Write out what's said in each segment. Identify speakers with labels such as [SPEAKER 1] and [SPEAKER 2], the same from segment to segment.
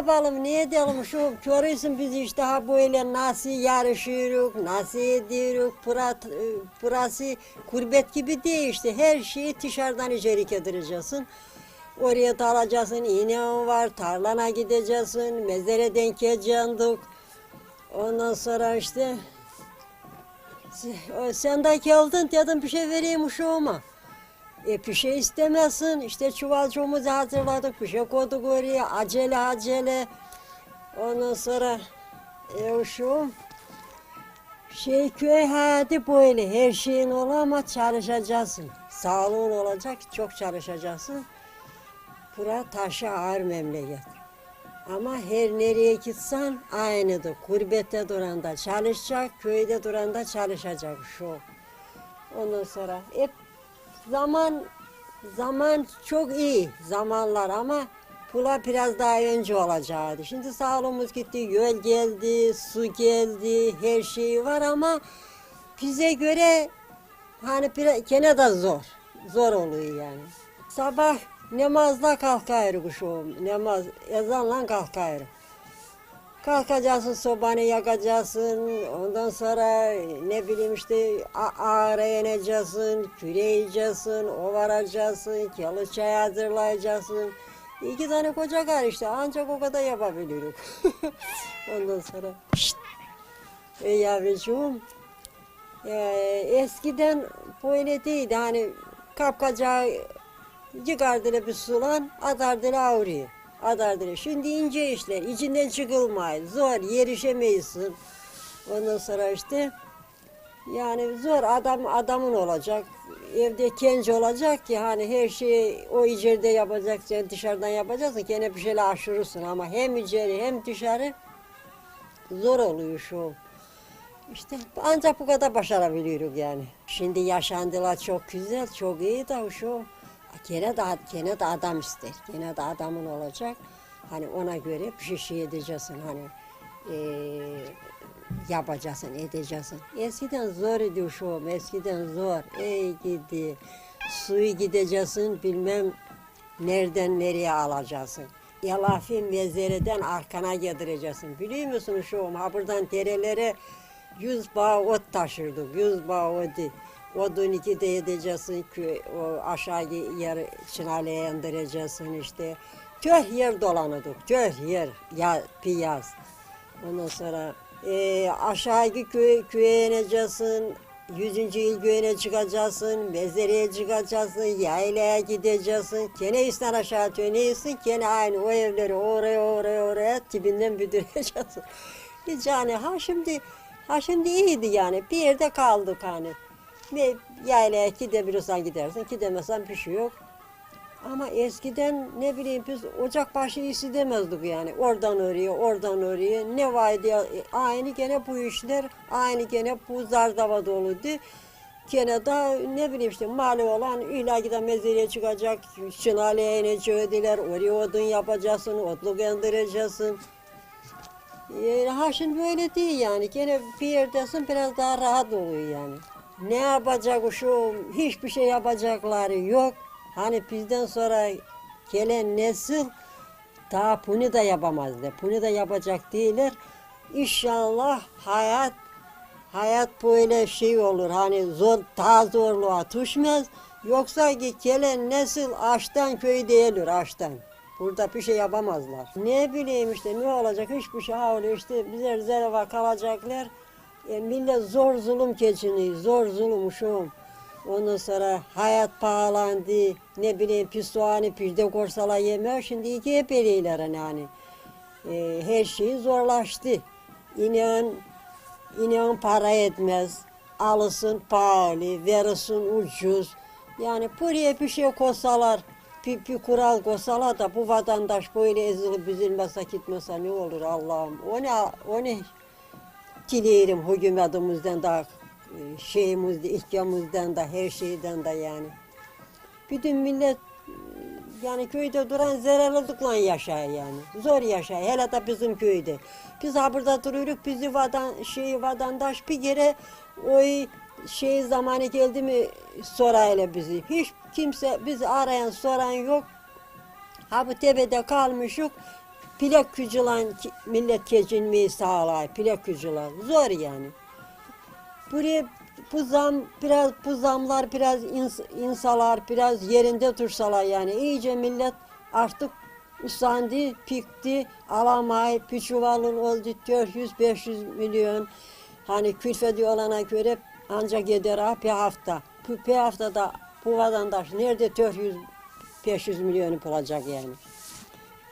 [SPEAKER 1] yapalım, ne edelim şu görüyorsun biz işte ha böyle nasıl yarışıyoruz, nasıl ediyoruz, pırat, e, pırası kurbet gibi değil işte her şeyi dışarıdan içeri getireceksin. Oraya da alacaksın, iğne var, tarlana gideceksin, mezere denk geleceksin. Ondan sonra işte sen de geldin dedim bir şey vereyim uşağıma. E bir şey istemezsin. İşte çuvalcığımızı hazırladık. Bir şey koyduk oraya. Acele acele. Ondan sonra e uşağım şey köy hayatı böyle. Her şeyin olur ama çalışacaksın. Sağlığın olacak. Çok çalışacaksın. Bura taşı ağır memleket. Ama her nereye gitsen aynıdır. Kurbette duranda çalışacak, köyde duranda çalışacak şu. Ondan sonra hep zaman zaman çok iyi zamanlar ama pula biraz daha önce olacaktı. Şimdi sağlığımız gitti, yol geldi, su geldi, her şey var ama bize göre hani gene de zor. Zor oluyor yani. Sabah namazla kalkıyoruz kuşum. Namaz, ezanla kalkıyoruz. Kalkacaksın sobanı yakacaksın. Ondan sonra ne bileyim işte ağara ineceksin, küreyeceksin, ovaracaksın, yalı çay hazırlayacaksın. İki tane koca kar işte ancak o kadar yapabiliyoruz. Ondan sonra şşt, e yavrucuğum e, eskiden böyle değildi hani kapkacağı Yıkardılar bir sulan, atardılar avruyu. Atardılar. Şimdi ince işler, içinden çıkılmıyor. Zor, yerişemeysin. Ondan sonra işte yani zor adam adamın olacak. Evde genç olacak ki hani her şeyi o içeride yapacaksın, dışarıdan yapacaksın. Gene bir şeyler aşırırsın ama hem içeri hem dışarı zor oluyor şu. İşte ancak bu kadar başarabiliyoruz yani. Şimdi yaşandılar çok güzel, çok iyi de şu. Gene de, gene de adam ister. Gene de adamın olacak. Hani ona göre bir şey, edeceksin hani. eee, yapacaksın, edeceksin. Eskiden zor idi şu, eskiden zor. Ey gidi, suyu gideceksin bilmem nereden nereye alacaksın. Yalafi mezereden arkana getireceksin. Biliyor musun şu, ha buradan derelere yüz bağ ot taşırdık, yüz bağ otu. Odun iki de edeceksin ki o aşağı yer çınaleye yandıracaksın işte. Töh yer dolanıyorduk, töh yer, ya, piyaz. Ondan sonra e, aşağı köy, köye ineceksin, yüzüncü il köyüne çıkacaksın, mezareye çıkacaksın, yaylaya gideceksin. Gene üstten aşağı dönüyorsun, gene aynı o evleri oraya oraya oraya tipinden büdüreceksin. Hiç yani ha şimdi, ha şimdi iyiydi yani bir yerde kaldık hani. Ne yaylaya gidebilirsen gidersin, gidemezsen bir şey yok. Ama eskiden ne bileyim biz ocak başı işi demezdik yani. Oradan oraya, oradan oraya. Ne var diye aynı gene bu işler, aynı gene bu zardava doluydu. Gene de ne bileyim işte mali olan illa giden mezareye çıkacak, şınaleye ineceğiler, oraya odun yapacaksın, otluk yandıracaksın. Yani ha şimdi böyle değil yani. Gene bir yerdesin biraz daha rahat oluyor yani. Ne yapacak şu hiçbir şey yapacakları yok. Hani bizden sonra gelen nesil daha bunu da yapamazlar. Bunu da yapacak değiller. İnşallah hayat hayat böyle şey olur. Hani zor daha zorluğa düşmez. Yoksa ki gelen nesil açtan köyde ölür açtan. Burada bir şey yapamazlar. Ne bileyim işte ne olacak hiçbir şey ha öyle işte bize rezerva kalacaklar. E, millet zor zulüm geçiniyor, zor zulüm şu. Ondan sonra hayat pahalandı, ne bileyim pis soğanı pide korsala yemiyor. Şimdi iki hep hani. E, her şey zorlaştı. İnan, inan para etmez. Alısın pahalı, verirsin ucuz. Yani buraya bir şey koysalar, bir, bir kural koysalar da bu vatandaş böyle ezilip üzülmese gitmese ne olur Allah'ım. O ne, o ne dileyelim hükümetimizden de, e, şeyimizde, ihkamımızdan da, her şeyden de yani. Bütün millet e, yani köyde duran zararlılıkla yaşar yani. Zor yaşar. Hele de bizim köyde. Biz ha burada duruyoruz. Bizi vatan, şey, vatandaş bir kere o şey zamanı geldi mi sorayla bizi. Hiç kimse bizi arayan soran yok. Ha bu tepede kalmışık. Plak ki- millet geçinmeyi sağlar, plak kücülan. Zor yani. Buraya bu zam biraz bu zamlar biraz ins- insanlar biraz yerinde dursalar yani iyice millet artık usandı, pikti, alamay, bir çuvalın oldu 400-500 milyon. Hani külfeti olana göre ancak gider ha bir hafta. Bir haftada bu vatandaş nerede 400-500 milyonu bulacak yani.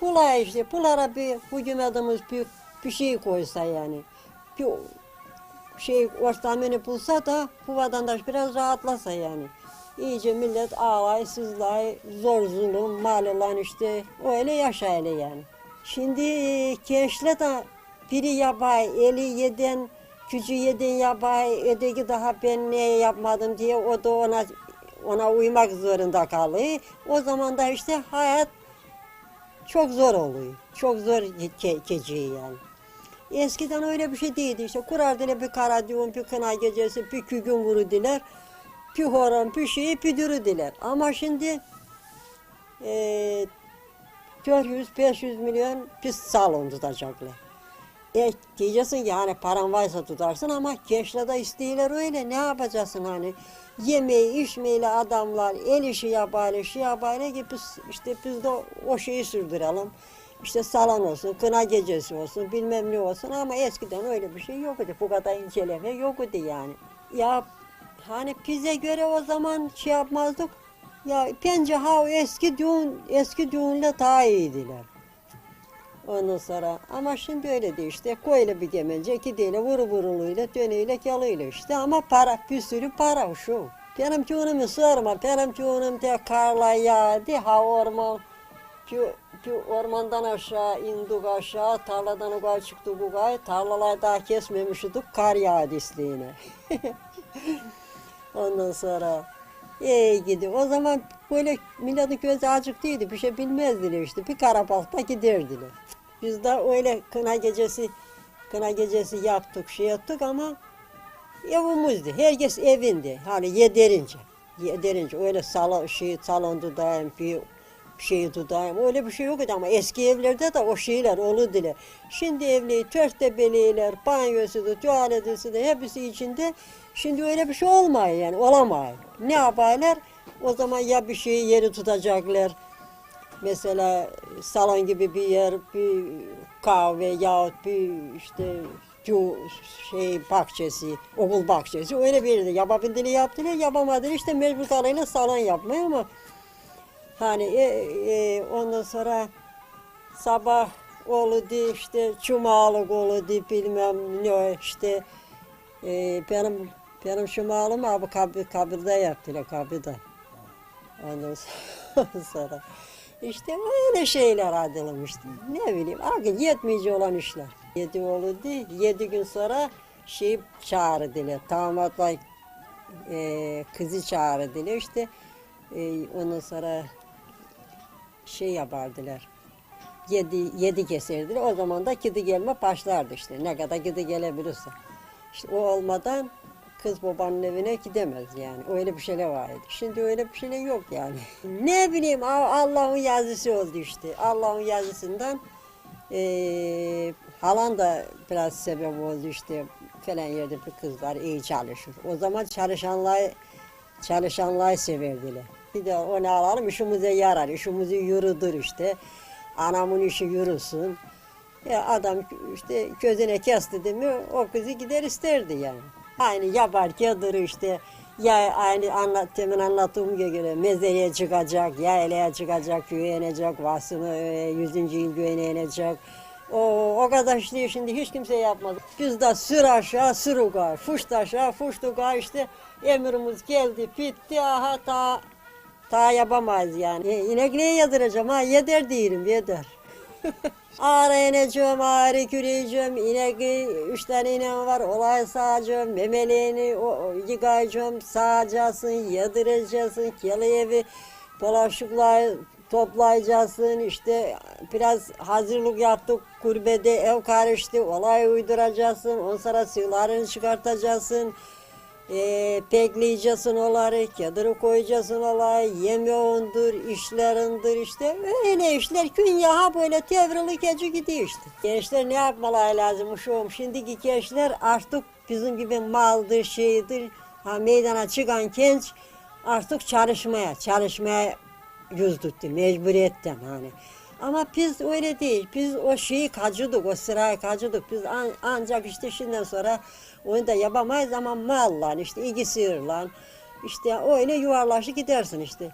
[SPEAKER 1] Pula işte, pulara bir hükümetimiz bir, bir şey koysa yani. Bir şey ortamını bulsa da bu vatandaş biraz rahatlasa yani. İyice millet ağlay, sızlay, zor zulüm, mal işte öyle yaşayla yani. Şimdi e, gençler de biri yapay, eli yeden, gücü yeden yapay, öteki daha ben ne yapmadım diye o da ona ona uymak zorunda kalıyor. O zaman da işte hayat çok zor oluyor. Çok zor ge- geçiyor yani. Eskiden öyle bir şey değildi işte. Kurardılar bir kara düğün, bir kına gecesi, bir iki gün vurdular. Bir horon, bir şeyi püdürüdüler. Ama şimdi eee 400-500 milyon pis salon tutacaklar. E diyeceksin ki hani paran varsa tutarsın ama gençler de isteğiler öyle. Ne yapacaksın hani? Yemeği, içmeyle adamlar el işi yaparlar, şey yaparlar ki biz, işte biz de o şeyi sürdürelim. İşte salon olsun, kına gecesi olsun, bilmem ne olsun ama eskiden öyle bir şey yoktu. Bu kadar inceleme yoktu yani. Ya hani bize göre o zaman şey yapmazdık. Ya bence ha eski düğün, eski düğünle daha iyiydiler. Ondan sonra ama şimdi öyle değil işte koyla bir gemence iki değil vuru vuruluyla döneyle kalıyla işte ama para bir sürü para şu. Benim düğünümü sorma benim düğünüm de karla yağdı ha orman bir, bir ormandan aşağı indik aşağı tarladan yukarı çıktık yukarı tarlalar daha kesmemiştik kar yağdı isteğine. Ondan sonra iyi gidi. O zaman böyle milletin gözü değildi. Bir şey bilmezdiler işte. Bir karapalta giderdiler. Biz de öyle kına gecesi kına gecesi yaptık, şey yaptık ama evimizdi. Herkes evindi. Hani yederince. Yederince öyle salon, şey, salon tutayım, bir şey tutayım. Öyle bir şey yoktu ama eski evlerde de o şeyler olurdu. Şimdi evli törtte beleyler, banyosu da, tuvaleti de hepsi içinde. Şimdi öyle bir şey olmuyor yani, olamıyor. Ne yaparlar? O zaman ya bir şeyi yeri tutacaklar. Mesela salon gibi bir yer, bir kahve yahut bir işte şey bahçesi, okul bahçesi öyle bir yerde yapabildiğini yaptılar, yapamadılar işte mecbur kalıyla salon yapmaya ama hani e, e, ondan sonra sabah oldu işte cumalık oldu bilmem ne işte e, benim benim cumalım abi kabir, kabirde yaptılar kabirde. Ondan sonra işte öyle şeyler adılmıştı. Ne bileyim akıl yetmeyici olan işler. Yedi oldu. Yedi gün sonra şey çağırdılar. Damatla e, kızı çağırdılar. İşte e, ondan sonra şey yapardılar. Yedi, yedi keserdiler. O zaman da gidi gelme başlardı işte. Ne kadar gidi gelebilirse. İşte o olmadan kız babanın evine gidemez yani. Öyle bir şeyler vardı. Şimdi öyle bir şeyler yok yani. ne bileyim Allah'ın yazısı oldu işte. Allah'ın yazısından eee halan da biraz sebep oldu işte. Falan yerde bir kızlar iyi çalışır. O zaman çalışanlar çalışanlar severdiler. Bir de onu alalım işimize yarar. İşimizi yürüdür işte. Anamın işi yürüsün. Ya adam işte gözüne kesti değil mi o kızı gider isterdi yani. Aynı yaparken işte ya aynı anlat, demin anlattığım gibi mezeye çıkacak, ya eleye çıkacak, köye inecek, vasını e, 100. yıl göğüne inecek. O, o kadar işliyor şimdi hiç kimse yapmaz. Biz de sür aşağı sür yukarı, fuş aşağı fuş yukarı işte emrimiz geldi bitti aha ta, ta yapamayız yani. E, inekliğe yedireceğim ha? Yeder değilim yeder. Ağrı ineceğim, ağrı küreyeceğim, inek üç tane ineğim var, olay sağacağım, memeleğini o, o, yıkayacağım, sağacaksın, yedireceksin, kele evi, bulaşıklar toplayacaksın, işte biraz hazırlık yaptık, kurbede ev karıştı, olay uyduracaksın, on sonra sığlarını çıkartacaksın, e, pekleyeceksin oları, kediri koyacaksın olayı, yemeğindir, işlerindir işte. Öyle işler künyaha böyle tevrili gece gidiyor işte. Gençler ne yapmaları lazım şu Şimdiki gençler artık bizim gibi maldır, şeydir. Ha, meydana çıkan genç artık çalışmaya, çalışmaya yüz tuttu mecburiyetten hani. Ama biz öyle değil. Biz o şeyi kaçırdık, o sırayı kaçırdık. Biz an- ancak işte şimdiden sonra onu da yapamayız ama malla işte ilgisiyle işte öyle yuvarlaşıp gidersin işte.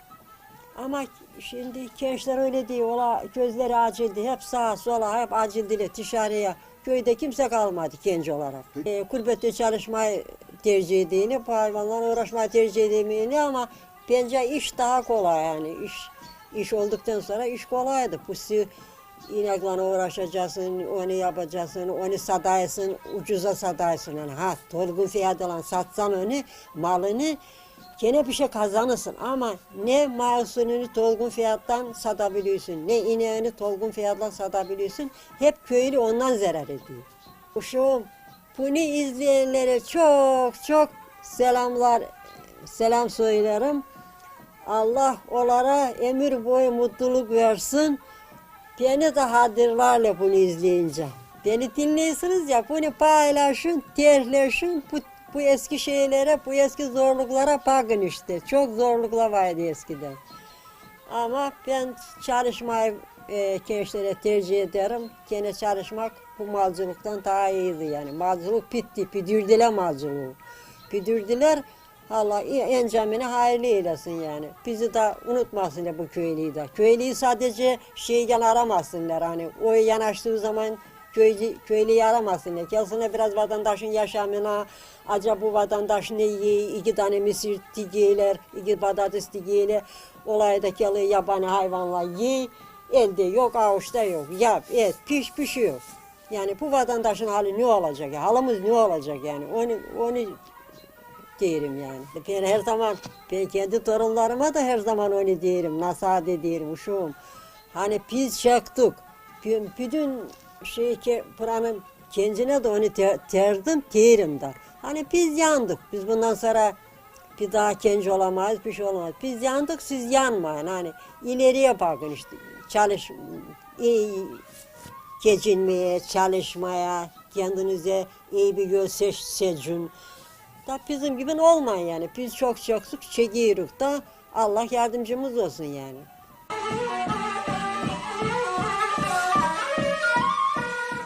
[SPEAKER 1] Ama şimdi gençler öyle değil. Ola gözleri acildi. Hep sağa sola hep acildiler dışarıya. Köyde kimse kalmadı genç olarak. E, kulübette çalışmayı tercih ettiğini, hayvanlarla uğraşmayı tercih ettiğini ama bence iş daha kolay yani. iş iş olduktan sonra iş kolaydı. Bu inekle uğraşacaksın, onu yapacaksın, onu sadaysın, ucuza sadaysın. Yani ha, dolgun fiyatla satsan onu, malını gene bir şey kazanırsın ama ne mahsulünü dolgun fiyattan satabiliyorsun, ne ineğini dolgun fiyatla satabiliyorsun. Hep köylü ondan zarar ediyor. Uşağım, bunu izleyenlere çok çok selamlar, selam söylerim. Allah onlara ömür boyu mutluluk versin. Beni de hatırlarla bunu izleyince. Beni dinliyorsunuz ya bunu paylaşın, terleşin. Bu, bu eski şeylere, bu eski zorluklara bakın işte. Çok zorluklar vardı eskiden. Ama ben çalışmayı e, gençlere tercih ederim. Gene çalışmak bu malcılıktan daha iyiydi yani. Malcılık bitti, pidürdüler malcılığı. Pidürdüler, Allah encamını hayırlı eylesin yani. Bizi de unutmasınlar bu köylüyü de. Köylüyü sadece şeyden aramasınlar hani. O yanaştığı zaman köylü, köylüyü aramasınlar. Gelsinler biraz vatandaşın yaşamına, acaba bu vatandaş ne yiyor, iki tane misir dikiyorlar, iki patates dikiyorlar. Olayda geliyor yabani hayvanlar yiyor. Elde yok, avuçta yok. Yap, et, piş, pişiyor. Yani bu vatandaşın hali ne olacak? Halımız ne olacak yani? Onu, onu derim yani. Ben her zaman, ben kendi torunlarıma da her zaman onu derim. Nasade derim, uşum. Hani biz çektik. Bütün- şey ki buranın kendine de onu te- terdim, derim de. Hani biz yandık. Biz bundan sonra bir daha genç olamayız, bir şey olmaz. Biz yandık, siz yanmayın. Hani ileriye bakın işte. Çalış, iyi geçinmeye, çalışmaya, kendinize iyi bir yol seç, seçin. Da bizim gibi olmayın yani. Biz çok çok çekiyoruz da Allah yardımcımız olsun yani.